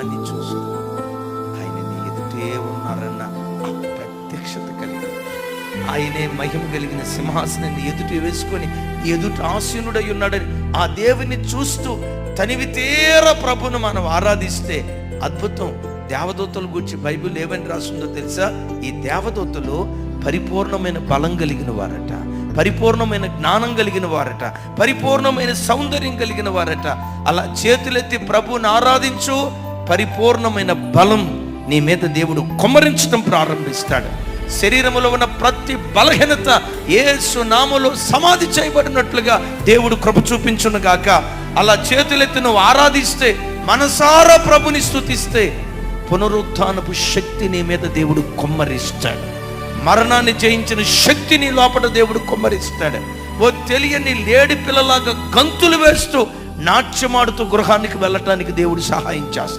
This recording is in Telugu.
దాన్ని చూస్తూ ఆయన నీ ఎదుటే ఉన్నారన్న ప్రత్యక్షత కలిగి. ఆయనే మహిమ కలిగిన సింహాసనాన్ని ఎదుటి వేసుకొని ఎదుట ఆసీనుడై ఉన్నాడని ఆ దేవుని చూస్తూ తనివి తీర ప్రభును మనం ఆరాధిస్తే అద్భుతం. దేవదూతల గురించి బైబిల్ ఏమని రాస్తుందో తెలుసా? ఈ దేవదూతలు పరిపూర్ణమైన బలం కలిగిన వారట పరిపూర్ణమైన జ్ఞానం కలిగిన వారట పరిపూర్ణమైన సౌందర్యం కలిగిన వారట. అలా చేతులెత్తి ప్రభుని ఆరాధించు పరిపూర్ణమైన బలం నీ మీద దేవుడు కుమరించడం ప్రారంభిస్తాడు. శరీరములో ఉన్న ప్రతి బలహీనత యేసు నామములో సమాధి చేయబడినట్లుగా దేవుడు కృప చూపించును గాక అలా చేతులెత్తి నువ్వు ఆరాధిస్తే మనసారా ప్రభుని స్తుతిస్తే పునరుత్నపు శక్తి నీ మీద దేవుడు కొమ్మరిస్తాడు. మరణాన్ని జయించిన శక్తిని లోపల దేవుడు కొమ్మరిస్తాడు. ఓ తెలియని లేడి పిల్లలాగా గంతులు వేస్తూ నాట్యమాడుతూ గృహానికి వెళ్ళటానికి దేవుడు సహాయం చేస్తాడు.